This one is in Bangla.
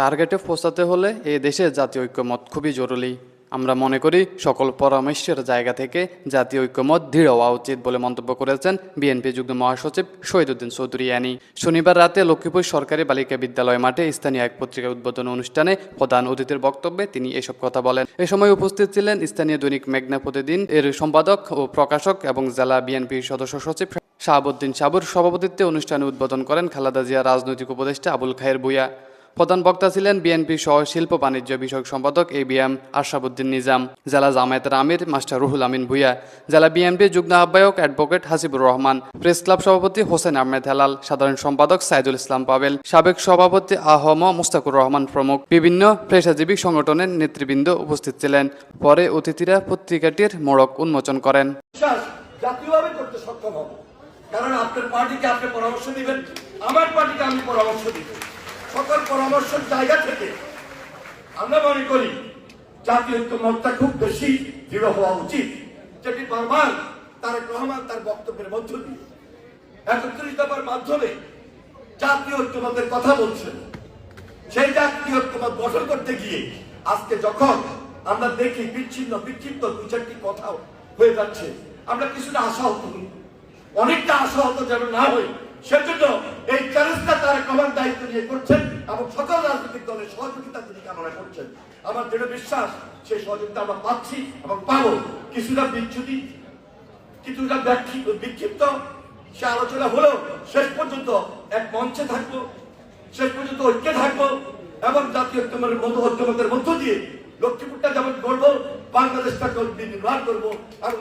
টার্গেটে পৌঁছাতে হলে এ দেশে জাতীয় ঐক্যমত খুবই জরুরি। আমরা মনে করি সকল পরামর্শের জায়গা থেকে জাতীয় ঐক্যমত দৃঢ় হওয়া উচিত বলে মন্তব্য করেছেন বিএনপি যুগ্ম মহাসচিব শহীদুদ্দিন চৌধুরী অ্যানি। শনিবার রাতে লক্ষ্মীপুর সরকারি বালিকা বিদ্যালয় মাঠে স্থানীয় এক পত্রিকা উদ্বোধন অনুষ্ঠানে প্রধান অতিথির বক্তব্যে তিনি এসব কথা বলেন। এ সময় উপস্থিত ছিলেন স্থানীয় দৈনিক মেঘনা প্রতিদিন এর সম্পাদক ও প্রকাশক এবং জেলা বিএনপির সদস্য সচিব শাহাবুদ্দিন সাবুর সভাপতিত্বে অনুষ্ঠানে উদ্বোধন করেন খালেদা জিয়া রাজনৈতিক উপদেষ্টা আবুল খায়ের ভুইয়া। প্রধান বক্তা ছিলেন বিএনপি সহ শিল্প বাণিজ্য বিষয়ক সম্পাদক A B M Ashrafuddin Nizam, জেলা জামায়াতের আমির মাস্টার রুহুল আমিন ভুইয়া, জেলা বিএনপি যুগ্ম আহ্বায়ক advocate Hasibur Rahman, press club সভাপতি হোসেন আহমেদ হেলাল, সাধারণ সম্পাদক সাইদুল ইসলাম পাবেল, সাবেক সভাপতি আহম মুস্তাকুর রহমান প্রমুখ। বিভিন্ন পেশাজীবী সংগঠনের নেতৃবৃন্দ উপস্থিত ছিলেন। পরে অতিথিরা পত্রিকাটির মোড়ক উন্মোচন করেন। কারণ আপনার পার্টিকে আপনি পরামর্শ দিবেন, আমার পার্টিকে আমি পরামর্শ দিব। সকল পরামর্শের জায়গা থেকে আমরা মনে করি জাতীয় ঐক্যমতটা খুব বেশি দৃঢ় হওয়া উচিত, যেটি বারবার তারেক রহমান তার বক্তব্যের মধ্য দিয়ে একত্রিশ দফার মাধ্যমে জাতীয় ঐক্যমতের কথা বলছেন। সেই জাতীয় ঐক্যমত গঠন করতে গিয়ে আজকে যখন আমরা দেখি বিচ্ছিন্ন, বিক্ষিপ্ত দু চারটি কথাও হয়ে যাচ্ছে, আমরা কিছুটা আশাহত অনেকটা আশাহত যেন না হই, সেজন্য এই চ্যালেঞ্জটা কমার দায়িত্ব নিয়ে করছেন এবং সকল রাজনৈতিক দলের সহযোগিতা তিনি কামনা করছেন। আমার দৃঢ় বিশ্বাস, সেই সহযোগিতা আমরা পাচ্ছি এবং পাবো। কিছুটা বিচ্যুতি, কিছুটা বিক্ষিপ্ত সে আলোচনা হলো শেষ পর্যন্ত এক মঞ্চে থাকব, শেষ পর্যন্ত ঐক্যে থাকব এবং জাতীয় ঐক্যমের মধ্য ঐক্যমতের মধ্য দিয়ে লক্ষ্মীপুরটা যেমন করব বাংলাদেশটা নির্মাণ করব এবং